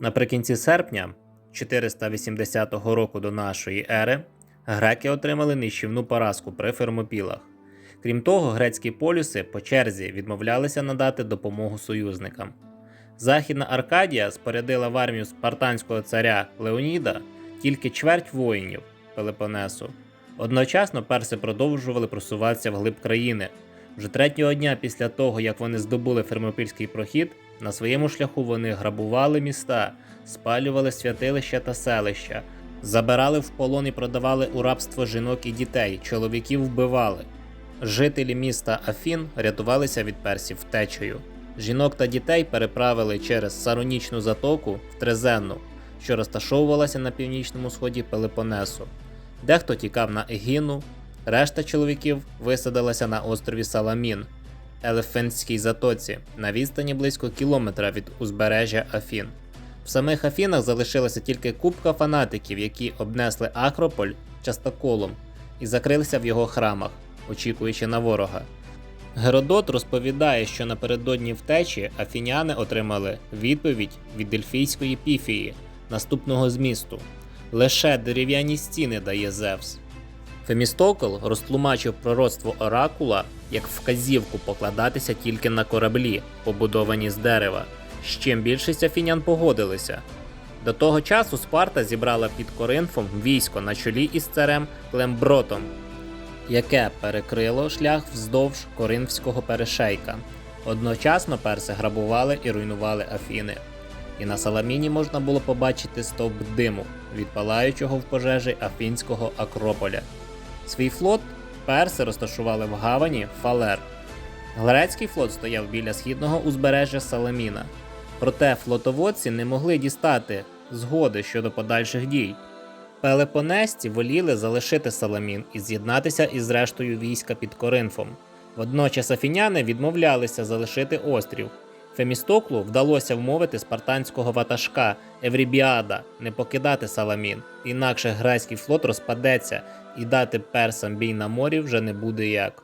Наприкінці серпня 480 року до нашої ери греки отримали нищівну поразку при Фермопілах. Крім того, грецькі полюси по черзі відмовлялися надати допомогу союзникам. Західна Аркадія спорядила в армію спартанського царя Леоніда тільки чверть воїнів Пелепонесу. Одночасно перси продовжували просуватися вглиб країни. Вже третього дня після того, як вони здобули Фермопільський прохід, на своєму шляху вони грабували міста, спалювали святилища та селища, забирали в полон і продавали у рабство жінок і дітей, чоловіків вбивали. Жителі міста Афін рятувалися від персів втечею. Жінок та дітей переправили через Саронічну затоку в Трезенну, що розташовувалася на північному сході Пелепонесу. Дехто тікав на Егіну, решта чоловіків висадилася на острові Саламін, Елефентській затоці, на відстані близько кілометра від узбережжя Афін. В самих Афінах залишилася тільки купка фанатиків, які обнесли Акрополь частоколом і закрилися в його храмах, очікуючи на ворога. Геродот розповідає, що напередодні втечі афіняни отримали відповідь від Дельфійської піфії наступного змісту: лише дерев'яні стіни дає Зевс. Фемістокл розтлумачив пророцтво оракула як вказівку покладатися тільки на кораблі, побудовані з дерева, з чим більшість афінян погодилися. До того часу Спарта зібрала під Коринфом військо на чолі із царем Клембротом, яке перекрило шлях вздовж Коринфського перешейка. Одночасно перси грабували і руйнували Афіни. І на Саламіні можна було побачити стовп диму від палаючого в пожежі Афінського Акрополя. Свій флот перси розташували в гавані Фалер. Грецький флот стояв біля східного узбережжя Саламіна. Проте флотоводці не могли дістати згоди щодо подальших дій. Пелепонесці воліли залишити Саламін і з'єднатися із рештою війська під Коринфом. Водночас афіняни відмовлялися залишити острів. Фемістоклу вдалося вмовити спартанського ватажка Еврібіада не покидати Саламін, інакше грецький флот розпадеться і дати персам бій на морі вже не буде як.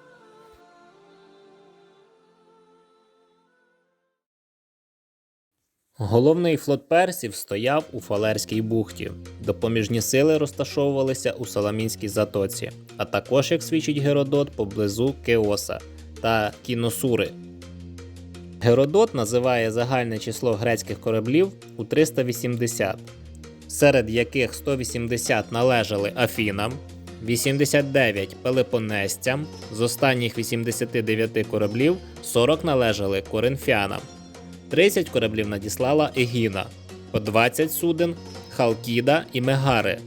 Головний флот персів стояв у Фалерській бухті. Допоміжні сили розташовувалися у Саламінській затоці, а також, як свідчить Геродот, поблизу Кеоса та Кіносури. Геродот називає загальне число грецьких кораблів у 380, серед яких 180 належали Афінам, 89 Пелепонесцям, з останніх 89 кораблів 40 належали коринфянам. 30 кораблів надіслала Егіна, по 20 суден Халкіда і Мегари.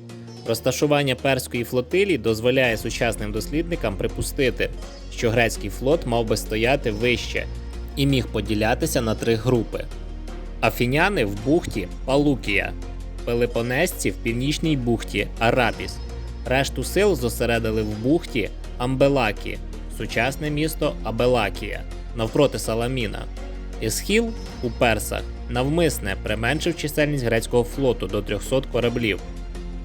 Розташування перської флотилії дозволяє сучасним дослідникам припустити, що грецький флот мав би стояти вище і міг поділятися на три групи: Афіняни в бухті Палукія, Пелепонесці в північній бухті Арапіс. Решту сил зосередили в бухті Амбелакі, сучасне місто Абелакія, навпроти Саламіна. Есхіл у персах навмисне применшив чисельність грецького флоту до 300 кораблів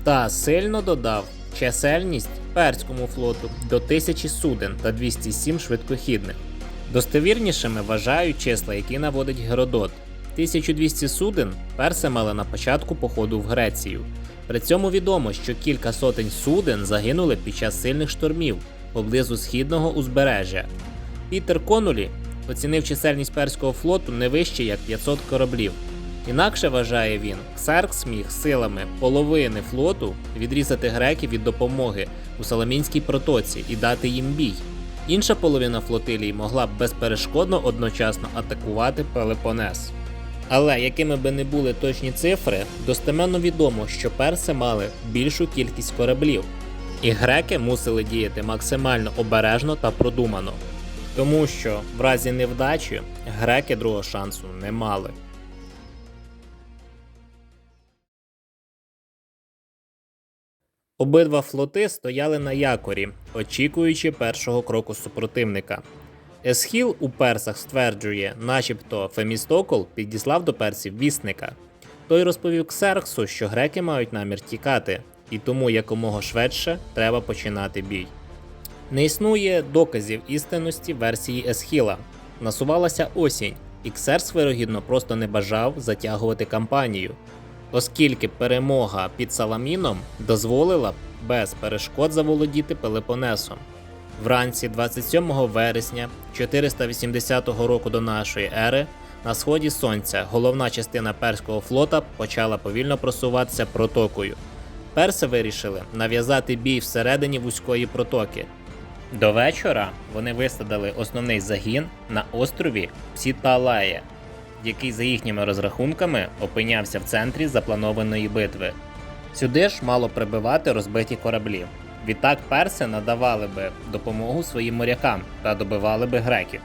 та сильно додав чисельність перському флоту до 1000 суден та 207 швидкохідних. Достовірнішими вважають числа, які наводить Геродот. 1200 суден перси мали на початку походу в Грецію. При цьому відомо, що кілька сотень суден загинули під час сильних штормів поблизу східного узбережжя. Пітер Конулі оцінив чисельність перського флоту не вище як 500 кораблів. Інакше вважає він, Ксеркс міг силами половини флоту відрізати греків від допомоги у Саламінській протоці і дати їм бій. Інша половина флотилії могла б безперешкодно одночасно атакувати Пелепонес. Але якими би не були точні цифри, достеменно відомо, що перси мали більшу кількість кораблів, і греки мусили діяти максимально обережно та продумано, тому що в разі невдачі греки другого шансу не мали. Обидва флоти стояли на якорі, очікуючи першого кроку супротивника. Есхіл у персах стверджує, начебто Фемістокл підіслав до персів вісника. Той розповів Ксерксу, що греки мають намір тікати, і тому якомога швидше треба починати бій. Не існує доказів істинності версії Есхіла. Насувалася осінь, і Ксеркс, вирогідно, просто не бажав затягувати кампанію, оскільки перемога під Саламіном дозволила б без перешкод заволодіти Пелепонесом. Вранці 27 вересня 480 року до нашої ери на сході сонця головна частина перського флота почала повільно просуватися протокою. Перси вирішили нав'язати бій всередині вузької протоки. До вечора вони висадили основний загін на острові Псіталая, який за їхніми розрахунками опинявся в центрі запланованої битви. Сюди ж мало прибивати розбиті кораблі. Відтак перси надавали би допомогу своїм морякам та добивали би греків.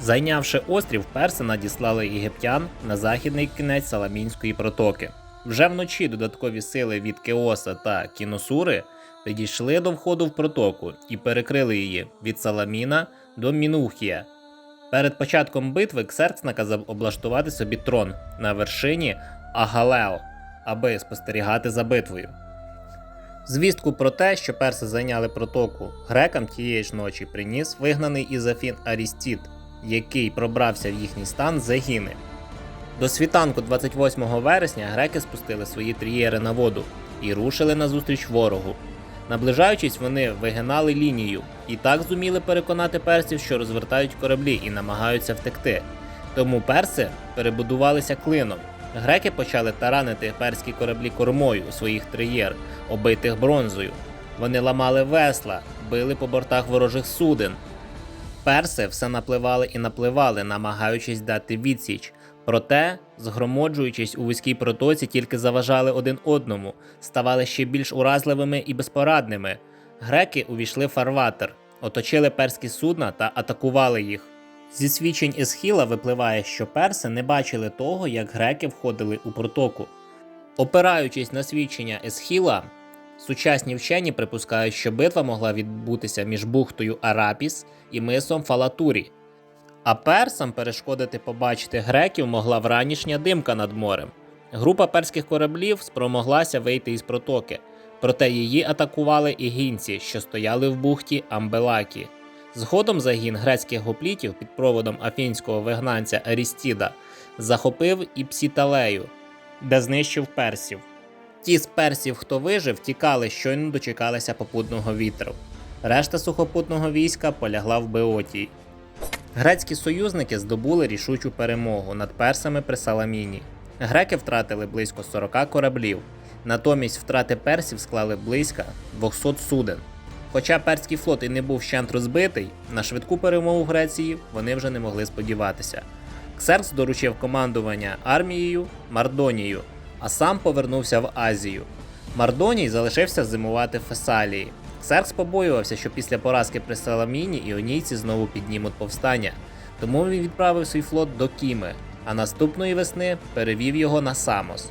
Зайнявши острів, перси надіслали єгиптян на західний кінець Саламінської протоки. Вже вночі додаткові сили від Кеоса та Кіносури підійшли до входу в протоку і перекрили її від Саламіна до Мінухія. Перед початком битви Ксеркс наказав облаштувати собі трон на вершині Агалео, аби спостерігати за битвою. Звістку про те, що перси зайняли протоку, грекам тієї ж ночі приніс вигнаний із Афін Арістід, який пробрався в їхній стан з Егіни. До світанку 28 вересня греки спустили свої трієри на воду і рушили назустріч ворогу. Наближаючись, вони вигинали лінію і так зуміли переконати персів, що розвертають кораблі і намагаються втекти. Тому перси перебудувалися клином. Греки почали таранити перські кораблі кормою у своїх триєр, оббитих бронзою. Вони ламали весла, били по бортах ворожих суден. Перси все напливали і напливали, намагаючись дати відсіч. Проте, згромоджуючись у вузькій протоці, тільки заважали один одному, ставали ще більш уразливими і безпорадними. Греки увійшли в фарватер, оточили перські судна та атакували їх. Зі свідчень Есхіла випливає, що перси не бачили того, як греки входили у протоку. Опираючись на свідчення Есхіла, сучасні вчені припускають, що битва могла відбутися між бухтою Арапіс і мисом Фалатурі. А персам перешкодити побачити греків могла вранішня димка над морем. Група перських кораблів спромоглася вийти із протоки, проте її атакували ігінці, що стояли в бухті Амбелакі. Згодом загін грецьких гоплітів під проводом афінського вигнанця Арістіда захопив і Псіталею, де знищив персів. Ті з персів, хто вижив, тікали, щойно дочекалися попутного вітру. Решта сухопутного війська полягла в Беотії. Грецькі союзники здобули рішучу перемогу над персами при Саламіні. Греки втратили близько 40 кораблів, натомість втрати персів склали близько 200 суден. Хоча перський флот і не був вщент розбитий, на швидку перемогу Греції вони вже не могли сподіватися. Ксеркс доручив командування армією Мардонію, а сам повернувся в Азію. Мардоній залишився зимувати в Фесалії. Ксеркс побоювався, що після поразки при Саламіні іонійці знову піднімуть повстання, тому він відправив свій флот до Кіми, а наступної весни перевів його на Самос.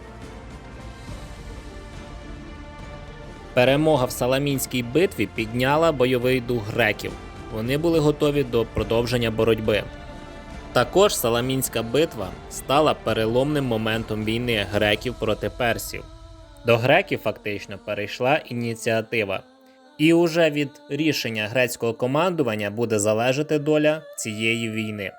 Перемога в Саламінській битві підняла бойовий дух греків. Вони були готові до продовження боротьби. Також Саламінська битва стала переломним моментом війни греків проти персів. До греків фактично перейшла ініціатива. І уже від рішення грецького командування буде залежати доля цієї війни.